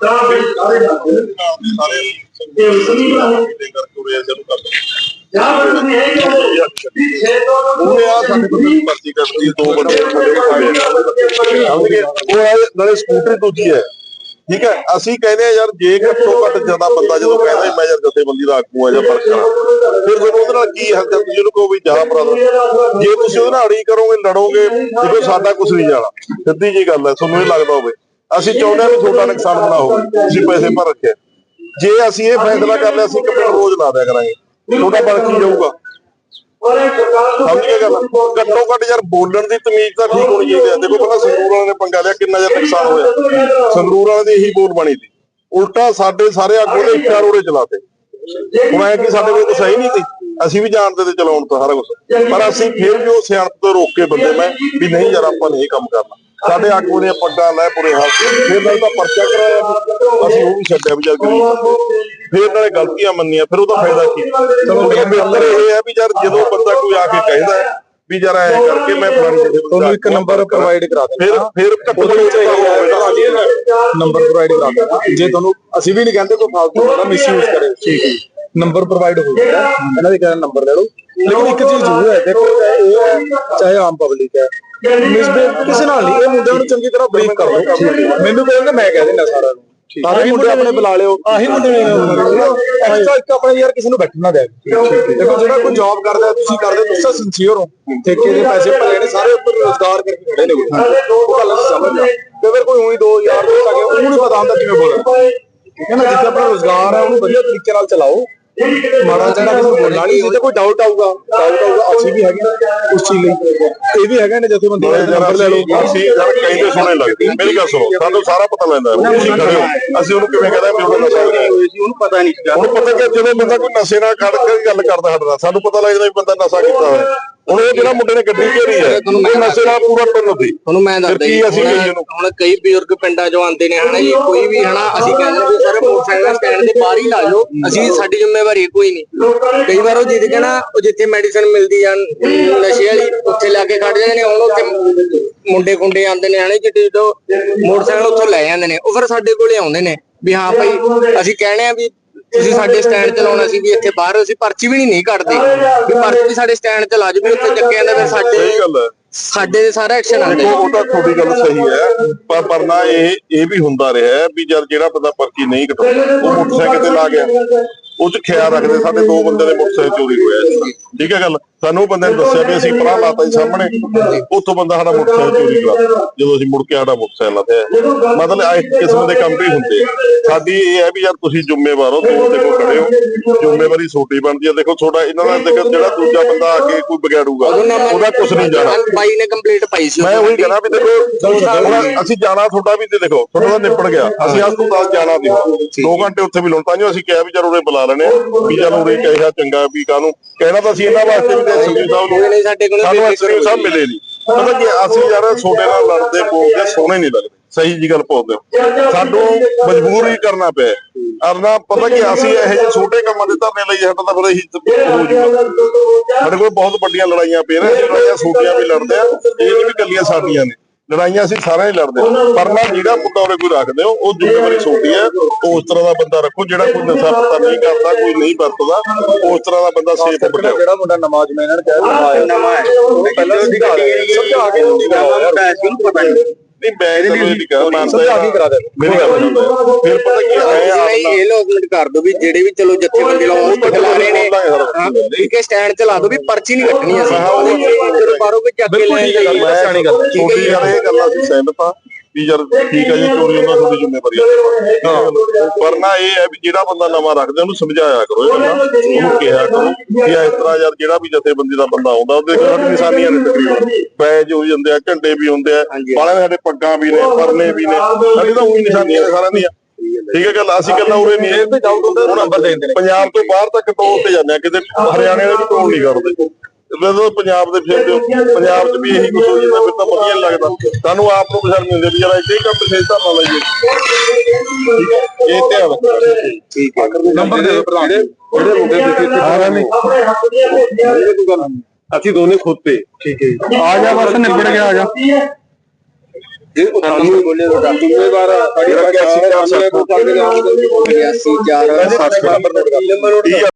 ਤਾਂ ਫਿਰ ਸਾਰੇ ਜਾਂਦੇ ਸਾਰੇ ਇਹ ਉਸਨੀ ਕਰਕੇ ਉਰੇ ਸ਼ੁਰੂ ਕਰ ਜਾਂ ਫਿਰ ਤੁਸੀਂ ਇਹ ਕਹਿੰਦੇ ਵੀ ਛੇ ਤੋਂ ਉਹਨੇ ਆ ਸਾਡੇ ਬੰਦੇ ਪਰਚੀ ਕੱਟਦੀ ਦੋ ਬੰਦੇ ਖੜੇ ਆ। ਉਹ ਨਾਲੇ ਸਕੂਟਰ ਦੂਜੀ ਹੈ ਠੀਕ ਹੈ ਅਸੀਂ ਕਹਿੰਦੇ ਆ ਯਾਰ ਜੇ ਘੱਟੋ ਘੱਟ ਜ਼ਿਆਦਾ ਬੰਦਾ ਜਦੋਂ ਕਹਿੰਦਾ ਮੈਂ ਯਾਰ ਜਥੇਬੰਦੀ ਦਾ ਆਗੂ ਆ ਜਾਂ ਫ਼ਰਕ ਕਰਾਂ ਫਿਰ ਤੁਹਾਨੂੰ ਉਹਦੇ ਨਾਲ ਕੀ ਹੱਕ ਹੈ ਤੁਸੀਂ ਉਹਨੂੰ ਕਹੋ ਵੀ ਜਾ ਬਰਾਦਰ ਜੇ ਤੁਸੀਂ ਉਹਦੇ ਨਾਲ ਅੜੀ ਕਰੋਗੇ, ਲੜੋਗੇ ਤੇ ਫਿਰ ਸਾਡਾ ਕੁਝ ਨਹੀਂ ਜਾਣਾ ਸਿੱਧੀ ਜੀ ਗੱਲ ਹੈ, ਤੁਹਾਨੂੰ ਇਹ ਲੱਗਦਾ ਹੋਵੇ ਅਸੀਂ ਚਾਹੁੰਦੇ ਹਾਂ ਵੀ ਤੁਹਾਡਾ ਨੁਕਸਾਨ ਨਾ ਹੋਵੇ, ਤੁਸੀਂ ਪੈਸੇ ਭਰ ਰੱਖਿਆ ਜੇ ਅਸੀਂ ਇਹ ਫੈਸਲਾ ਕਰ ਲਿਆ, ਅਸੀਂ ਕਿੰਨੇ ਰੋਜ਼ ਲਾ ਦਿਆ ਕਰਾਂਗੇ। ਤੁਹਾਡਾ ਬਣ ਜਾਊਗਾ? ਸਮਝ ਗਏ ਗੱਲ? ਘੱਟੋ ਘੱਟ ਯਾਰ ਬੋਲਣ ਦੀ ਤਮੀਜ਼ ਤਾਂ ਠੀਕ ਹੋਣੀ ਚਾਹੀਦੀ ਹੈ ਦੇਖੋ ਪਹਿਲਾਂ ਸੰਗਰੂਰ ਵਾਲਿਆਂ ਨੇ ਪੰਗਾ ਲਿਆ, ਕਿੰਨਾ ਜ਼ਿਆਦਾ ਨੁਕਸਾਨ ਹੋਇਆ। ਸੰਗਰੂਰ ਵਾਲਿਆਂ ਦੀ ਇਹੀ ਬੋਲ ਬਣੀ ਸੀ। ਉਲਟਾ ਸਾਡੇ ਸਾਰੇ ਆਗੂ ਦੇ ਚਾਰ ਉਰੇ ਚਲਾਤੇ ਹੁਣ ਐ ਕਿ ਸਾਡੇ ਕੋਲ ਕੁਛ ਹੈ ਨਹੀਂ ਸੀ। ਅਸੀਂ ਵੀ ਜਾਣਦੇ ਤੇ ਚਲਾਉਣ ਤੋਂ ਸਾਰਾ ਕੁਝ ਪਰ ਅਸੀਂ ਫਿਰ ਵੀ ਉਹ ਸਿਆਣਪ ਤੋਂ ਰੋਕ ਕੇ ਬੰਦੇ ਮੈਂ ਵੀ ਨਹੀਂ ਯਾਰ, ਆਪਾਂ ਨਹੀਂ ਕੰਮ ਕਰਨਾ। ਸਾਡੇ ਆਗੂ ਨੇ ਪੱਗਾਂ ਲੈ ਪੂਰੇ ਹਾਲ ਫਿਰ ਨਾਲ ਤਾਂ ਪਰਚਾ ਕਰਾਇਆ ਅਸੀਂ ਉਹ ਵੀ ਛੱਡਿਆ ਵੀ ਚੱਲ ਗਰੀਬ ਫਿਰ ਨਾਲੇ ਗਲਤੀਆਂ ਮੰਨੀਆਂ ਫਿਰ ਉਹਦਾ ਫਾਇਦਾ ਕੀ? ਚਲੋ ਬਿਹਤਰ ਇਹ ਹੈ ਵੀ ਯਾਰ ਜਦੋਂ ਬੰਦਾ ਕੋਈ ਆ ਕੇ ਕਹਿੰਦਾ ਵੀ ਯਾਰ ਐ ਕਰਕੇ ਮੈਂ ਫਲਾਣੀ ਜਗ੍ਹਾ ਤੁਹਾਨੂੰ ਇੱਕ ਨੰਬਰ ਪ੍ਰੋਵਾਈਡ ਕਰਾ ਫਿਰ ਦੇਣਾ ਫਿਰ ਘੱਟੋ ਘੱਟ ਨੰਬਰ ਪ੍ਰੋਵਾਈਡ ਕਰਾ ਦੇਣਾ ਜੇ ਤੁਹਾਨੂੰ ਅਸੀਂ ਵੀ ਨਹੀਂ ਕਹਿੰਦੇ ਕੋਈ ਫਾਲਤੂ ਦਾ ਮਿਸਯੂਜ਼ ਕਰੇ। ਠੀਕ ਹੈ ਨੰਬਰ ਪ੍ਰੋਵਾਈਡ ਹੋ ਗਿਆ। ਇਹਨਾਂ ਦੇ ਕਹਿੰਦਾ ਨੰਬਰ ਲੈ ਲਓ? ਲੇਕਿਨ ਇੱਕ ਚੀਜ਼ ਜ਼ਰੂਰ ਹੈ ਦੇਖੋ ਇਹ ਚਾਹੇ ਆਮ ਪਬਲਿਕ ਹੈ ਕਿਸੇ ਨਾਲ ਨਹੀਂ ਇਹ ਮੁੰਡਿਆਂ ਨੂੰ ਚੰਗੀ ਤਰ੍ਹਾਂ ਬਰੀਫ ਕਰ ਲਓ। ਮੈਨੂੰ ਕਹਿੰਦੇ ਮੈਂ ਕਹਿ ਦਿੰਦਾ ਸਾਰਿਆਂ ਨੂੰ। ਸਾਰੇ ਮੁੰਡੇ ਆਪਣੇ ਬੁਲਾ ਲਿਓ। ਆਹੀ ਮੁੰਡੇ ਨੇ ਐਕਸਟਰਾ ਇੱਕ ਆਪਣੇ ਯਾਰ ਕਿਸੇ ਨੂੰ ਬੈਠਣ ਨਾ ਦੇ। ਦੇਖੋ ਜਿਹੜਾ ਕੋਈ ਜੌਬ ਕਰਦਾ ਤੁਸੀਂ ਕਰਦੇ ਤੁਸੀਂ ਸਿੰਸੀਅਰ ਹੋ। ਠੇਕੇ ਦੇ ਪੈਸੇ ਭਰੇ ਨੇ ਸਾਰੇ ਉੱਪਰ ਰੋਜ਼ਗਾਰ ਕਰਕੇ ਖੜੇ ਨੇ। ਉਹ ਗੱਲ ਨਹੀਂ ਸਮਝਦਾ। ਤੇ ਫਿਰ ਕੋਈ ਉਹੀ ਦੋ ਯਾਰ ਦੋਸਤ ਆ ਗਏ ਉਹਨੂੰ ਨਹੀਂ ਪਤਾ ਹੁੰਦਾ ਕਿਵੇਂ ਬੋਲਣਾ। ਠੀਕ ਹੈ ਨਾ ਜਿੱਥੇ ਆਪਣਾ ਰੋਜ਼ਗਾਰ ਹੈ ਉਹਨੂੰ ਵਧੀਆ ਤਰੀਕੇ ਨਾਲ ਚਲਾਓ। ਮਾੜਾ ਜਿਹੜਾ ਕਿਸੇ ਬੋਲਣਾ ਨਹੀਂ ਜਿੱਥੇ ਕੋਈ ਡਾਊਟ ਆਊਗਾ ਡਾਊਟ ਆਊਗਾ ਅਸੀਂ ਵੀ ਹੈਗੇ ਹਾਂ ਉਸ ਚੀਜ਼ ਲਈ। ਇਹ ਵੀ ਹੈਗੇ ਨੇ ਜਿੱਥੇ ਬੰਦੇ ਦਾ ਨੰਬਰ ਲੈ ਲਓ। ਅਸੀਂ ਯਾਰ ਕਹਿੰਦੇ ਸੋਹਣੇ ਲੱਗਦੇ ਮੇਰੀ ਗੱਲ ਸੁਣੋ। ਸਾਨੂੰ ਸਾਰਾ ਪਤਾ ਲੈਂਦਾ ਹੈ। ਤੁਸੀਂ ਖੜੇ ਹੋ। ਅਸੀਂ ਉਹਨੂੰ ਕਿਵੇਂ ਕਹਦਾ ਕੋਲ ਨਸ਼ਾ ਨਹੀਂ ਹੋਈ ਸੀ ਉਹਨੂੰ ਪਤਾ ਨਹੀਂ ਸੀਗਾ। ਉਹਨੂੰ ਪਤਾ ਕਿ ਜਦੋਂ ਬੰਦਾ ਕੋਈ ਨਸ਼ੇ ਨਾਲ ਖੜ ਕੇ ਗੱਲ ਕਰਦਾ ਸਾਡੇ ਨਾਲ ਸਾਨੂੰ ਪਤਾ ਲੱਗਦਾ ਵੀ ਬੰਦਾ ਨਸ਼ਾ ਕੀਤਾ ਹੋਇਆ ਹੁਣ ਉਹ ਜਿਹੜਾ ਮੁੰਡੇ ਨੇ ਗੱਡੀ ਘੇਰੀ ਹੈ ਉਹ ਨਸ਼ੇ ਨਾਲ ਪੂਰਾ ਟੁੰਨ ਸੀ ਤੁਹਾਨੂੰ ਮੈਂ ਜੀ ਅਸੀਂ ਹੁਣ- ਕਈ ਬਜ਼ੁਰਗ ਪਿੰਡਾਂ ਚੋਂ ਆਉਂਦੇ ਨੇ ਹਨਾ ਜੀ ਕੋਈ ਵੀ ਹਨਾ ਅਸੀਂ ਕਹਿੰਦੇ ਵੀ ਸਾਰੇ ਮੋਟਰਸਾਈਕਲ ਸਟੈਂਡ ਦੇ ਬਾਹਰ ਹੀ ਲਾ ਜਾਓ ਅਸੀਂ ਸਾਡੀ ਜ਼ਿੰਮੇਵਾਰੀ ਕੋਈ ਨਹੀਂ। ਕਈ ਵਾਰ ਉਹ ਜਿੱਦ ਕੇ ਨਾ ਉਹ ਜਿੱਥੇ ਮੈਡੀਸਨ ਮਿਲਦੀ ਆ ਨਸ਼ੇ ਵਾਲੀ ਉੱਥੇ ਲਾ ਕੇ ਖੜ ਜਾਂਦੇ ਨੇ ਹੁਣ ਉੱਥੇ ਮੁੰਡੇ ਕੁੰਡੇ ਆਉਂਦੇ ਨੇ ਹਨਾ ਜਦੋਂ ਮੋਟਰਸਾਈਕਲ ਉੱਥੋਂ ਲੈ ਜਾਂਦੇ ਨੇ ਉਹ ਫਿਰ ਸਾਡੇ ਕੋਲੇ ਆਉਂਦੇ ਨੇ ਵੀ ਹਾਂ ਭਾਈ ਅਸੀਂ ਕਹਿੰਦੇ ਆ ਵੀ ਤੁਸੀਂ ਸਾਡੇ ਸਟੈਂਡ ਤੇ ਲਾਉਣਾ ਸੀ ਵੀ ਇੱਥੇ ਬਾਹਰ ਅਸੀਂ ਪਰਚੀ ਵੀ ਨਹੀਂ ਨਹੀਂ ਕੱਢਦੇ ਵੀ ਪਰਚੀ ਸਾਡੇ ਸਟੈਂਡ ਤੇ ਲਾ ਜਾਓ ਵੀ ਉੱਥੇ ਚੱਕੇ ਜਾਂਦਾ ਫਿਰ ਸਾਡੇ ਸਹੀ ਗੱਲ ਹੈ। ਸਾਡੇ ਤੇ ਸਾਰਾ ਐਕਸ਼ਨ ਆਉਂਦਾ ਦੇਖੋ ਉਹ ਤਾਂ ਤੁਹਾਡੀ ਗੱਲ ਸਹੀ ਹੈ ਪਰ ਪਰ ਨਾ ਇਹ ਇਹ ਵੀ ਹੁੰਦਾ ਰਿਹਾ ਹੈ ਵੀ ਜਦ ਜਿਹੜਾ ਬੰਦਾ ਪਰਚੀ ਨਹੀਂ ਕਟਾਉਂਦਾ ਉਹ ਮੋਟਰਸਾਈਕਲ ਤੇ ਲਾ ਗਿਆ। ਉਹ ਚ ਖਿਆਲ ਰੱਖਦੇ ਸਾਡੇ ਦੋ ਬੰਦੇ ਦੇ ਮੋਟਰਸਾਈਕਲ ਚੋਰੀ ਹੋਇਆ ਸੀ ਠੀਕ ਹੈ ਗੱਲ? ਸਾਨੂੰ ਉਹ ਬੰਦੇ ਨੇ ਦੱਸਿਆ ਵੀ ਅਸੀਂ ਪਰਾਂ ਲਾਤਾ ਜੀ ਸਾਹਮਣੇ ਉੱਥੋਂ ਬੰਦਾ ਸਾਡਾ ਮੋਟਰਸਾਈਕਲ ਚੋਰੀ ਕਰਾ ਜਦੋਂ ਅਸੀਂ ਮੁੜ ਕੇ ਸਾਡਾ ਮੋਟਰਸਾਈਕਲ ਲਾਇਆ ਮਤਲਬ ਇਸ ਕਿਸਮ ਦੇ ਕੰਮ ਵੀ ਹੁੰਦੇ ਸਾਡੀ ਇਹ ਹੈ ਵੀ ਯਾਰ ਤੁਸੀਂ ਜ਼ਿੰਮੇਵਾਰ ਹੋ ਤੁਸੀਂ ਦੇਖੋ ਖੜੇ ਹੋ। ਜ਼ਿੰਮੇਵਾਰੀ ਛੋਟੀ ਬਣਦੀ ਹੈ ਦੇਖੋ ਤੁਹਾਡਾ ਇਹਨਾਂ ਦਾ ਦੇਖੋ ਜਿਹੜਾ ਦੂਜਾ ਬੰਦਾ ਆ ਕੇ ਕੋਈ ਵਿਗਾੜੂਗਾ ਉਹਦਾ ਕੁਝ ਨਹੀਂ ਜਾਣਾ। ਬਾਈ ਨੇ ਕੰਪਲੀਟ ਪਾਈ ਸੀ ਮੈਂ ਉਹੀ ਕਹਿੰਦਾ ਵੀ। ਦੇਖੋ ਅਸੀਂ ਜਾਣਾ ਤੁਹਾਡਾ ਵੀ ਤੇ ਦੇਖੋ ਤੁਹਾਡਾ ਤਾਂ ਨਿਪੜ ਗਿਆ। ਅਸੀਂ ਹਸਪਤਾਲ ਜਾਣਾ ਦੀ 2 ਘੰਟੇ ਉੱਥੇ ਵੀ ਲਾਉਣ ਤਾਂ ਜੋ ਅਸੀਂ ਕਿਹਾ ਵੀ ਉਰੇ ਬੁਲਾ ਲੈਣੇ ਆ, ਵੀ ਚਲ ਉਰੇ ਕਹਿਆ ਚੰਗਾ ਵੀ ਕਾਹਨੂੰ। ਕਹਿਣਾ ਤਾਂ ਅਸੀਂ ਇਹਨਾਂ ਵਾਸਤੇ ਵੀ ਤੇ ਐਸਪੀ ਸਾਹਿਬ ਨੂੰ ਨਹੀਂ ਸਾਡੇ ਕੋਲ ਸਾਨੂੰ ਸਾਹਿਬ ਮਿਲੇ ਨਹੀਂ। ਪਤਾ ਕੀ ਅਸੀਂ ਯਾਰ ਛੋਟੇ ਨਾਲ ਲੜਦੇ ਬੋਲਦੇ ਸੋਹਣੇ ਨਹੀਂ ਲੱਗਦੇ। ਸਹੀ ਜੀ ਗੱਲ ਪਾਉਂਦੇ ਹੋ। ਸਾਨੂੰ ਮਜਬੂਰ ਹੀ ਕਰਨਾ ਪਿਆ ਅਰਨਾ ਪਤਾ ਕੀ ਅਸੀਂ ਇਹੋ ਜਿਹੇ ਛੋਟੇ ਕੰਮਾਂ ਦੇ ਧਰਨੇ ਲਈ ਸਾਡਾ ਤਾਂ ਫਿਰ ਇਹੀ ਹੋ ਜੂਗਾ। ਸਾਡੇ ਕੋਲ ਬਹੁਤ ਵੱਡੀਆਂ ਲੜਾਈਆਂ ਪਈਆਂ ਨੇ ਲੜਾਈਆਂ ਛੋਟੀਆਂ ਵੀ ਲੜਦੇ ਆ। ਇਹ ਨਹੀਂ ਵੀ ਕੱਲੀਆਂ ਸਾਡੀਆਂ ਨੇ। ਲੜਾਈਆਂ ਅਸੀਂ ਸਾਰਿਆਂ ਹੀ ਲੜਦੇ ਹਾਂ। ਪਰ ਨਾ ਜਿਹੜਾ ਮੁੱਦਾ ਉਰੇ ਕੋਈ ਰੱਖਦੇ ਹੋ ਉਹ ਜ਼ਿੰਮੇਵਾਰੀ ਛੋਟੀ ਹੈ। ਉਹ ਉਸ ਤਰ੍ਹਾਂ ਦਾ ਬੰਦਾ ਰੱਖੋ ਜਿਹੜਾ ਕੋਈ ਨਸ਼ਾ ਪਤਾ ਨਹੀਂ ਕਰਦਾ ਕੋਈ ਨਹੀਂ ਵਰਤਦਾ ਉਸ ਤਰ੍ਹਾਂ ਦਾ ਬੰਦਾ ਸੇਫ ਬਿਠਾਓ ਜਿਹੜਾ ਮੁੰਡਾ ਨਮਾਜ਼ ਮੈਂ ਇਹਨਾਂ ਨੇ ਕਿਹਾ ਨਵਾਂ ਹੈ। ਉਹ ਪਹਿਲਾਂ ਸਮਝਾ ਸਮਝਾ ਕੇ ਪਤਾ ਨਹੀਂ। ਨਹੀਂ ਮੈਂ ਨਹੀਂ ਮੰਨਦਾ ਸਮਝਾ ਕੇ ਕਰਾ ਦੇ। ਮੇਰੀ ਗੱਲ ਸੁਣਦਾ ਫਿਰ ਪਤਾ ਕੀ ਹੈ ਨਹੀਂ ਇਹ ਲੋਕਮੈਂਟ ਕਰ ਦੋ ਵੀ ਜਿਹੜੇ ਵੀ ਚਲੋ ਜੱਥੇਬੰਦੀ ਲਾਓ ਉਹ ਬਦਲਾ ਰਹੇ ਨੇ। ਹਾਂ ਠੀਕ ਹੈ ਸਟੈਂਡ ਤੇ ਲਾ ਦੋ ਵੀ ਪਰਚੀ ਨਹੀਂ ਕੱਟਣੀ ਅਸੀਂ। ਬਾਹਰੋਂ ਕੋਈ ਚੱਕ ਕੇ ਲੈ ਜਾਈਏ। ਮੈਂ ਸਿਆਣੀ ਗੱਲ ਛੋਟੀ ਗੱਲ ਇਹ ਗੱਲਾਂ ਅਸੀਂ ਸਹਿਮਤ ਹਾਂ। ਵੀ ਯਾਰ ਠੀਕ ਹੈ ਜੀ ਚੋਰੀ ਹੁੰਦਾ ਤੁਹਾਡੀ ਜ਼ਿੰਮੇਵਾਰੀ ਹੈ ਹਾਂ ਪਰ ਨਾ ਇਹ ਹੈ ਵੀ ਜਿਹੜਾ ਬੰਦਾ ਨਵਾਂ ਰੱਖਦਾ ਉਹਨੂੰ ਸਮਝਾਇਆ ਕਰੋ ਇਹ ਗੱਲਾਂ। ਉਹਨੂੰ ਕਿਹਾ ਕਰੋ ਕਿ ਇਸ ਤਰ੍ਹਾਂ ਯਾਰ ਜਿਹੜਾ ਵੀ ਜਥੇਬੰਦੀ ਦਾ ਬੰਦਾ ਆਉਂਦਾ ਉਹਦੇ ਸਾਡੀ ਨਿਸ਼ਾਨੀਆਂ ਨੇ ਤਕਰੀਬਨ। ਬੈਜ ਹੋ ਜਾਂਦੇ ਆ ਝੰਡੇ ਵੀ ਹੁੰਦੇ ਆ। ਬਾਲੇ ਸਾਡੇ ਪੱਗਾਂ ਵੀ ਨੇ ਪਰਨੇ ਵੀ ਨੇ। ਸਾਡੀ ਤਾਂ ਉਹੀ ਨਿਸ਼ਾਨੀਆਂ ਨੇ ਸਾਰਿਆਂ ਦੀਆਂ। ਠੀਕ ਹੈ ਗੱਲ ਅਸੀਂ ਗੱਲਾਂ ਉਰੇ ਨਹੀਂ ਤੇ ਜਾਊ ਨੰਬਰ ਦੇ ਦਿੰਦੇ ਨੇ। ਪੰਜਾਬ ਤੋਂ ਬਾਹਰ ਤੱਕ ਟੋਲ ਤੇ ਜਾਂਦੇ ਆ ਕਿਤੇ ਹਰਿਆਣੇ ਵਾਲੇ ਵੀ ਟੋਲ ਨਹੀਂ ਕਰਦੇ। ਜਦੋਂ ਪੰਜਾਬ ਦੇ ਫਿਰ ਪੰਜਾਬ 'ਚ ਵੀ ਇਹੀ ਕੁਝ ਹੋ ਜਾਂਦਾ ਫਿਰ ਤਾਂ ਵਧੀਆ ਲੱਗਦਾ। ਸਾਨੂੰ ਆਪ ਨੂੰ ਪਛਾਣ ਮਿਲਦੀ ਵੀ ਯਾਰ ਇੱਥੇ ਹੀ ਕੰਮ ਵਿਸ਼ੇਸ਼ ਧਰਨਾ ਲਾਈਏ। ਠੀਕ ਹੈ ਇਹ ਧਿਆਨ ਰੱਖੋ ਠੀਕ ਹੈ। ਨੰਬਰ ਦੇ ਦਿਓ ਪ੍ਰਧਾਨ। ਜਿਹੜੇ ਮੁੰਡੇ ਤੁਸੀਂ ਆ ਰਹੇ ਨੇ। ਅਸੀਂ ਦੋਨੇ ਖੁਦ ਤੇ। ਠੀਕ ਹੈ ਆ ਜਾ ਬਸ ਨਿਬੜ ਗਿਆ ਆ ਜਾ। ਜੇ ਉਹ ਸਾਨੂੰ ਬੋਲੇ ਤੁਹਾਡਾ ਜ਼ਿੰਮੇਵਾਰ ਸਾਡੀ ਮੇਰਾ 81 ਸਾਡੇ ਕੋਲ ਕਰਦੇ ਨੇ ਆਮ 84 60 ਨੰਬਰ ਨੋਟ ਕਰ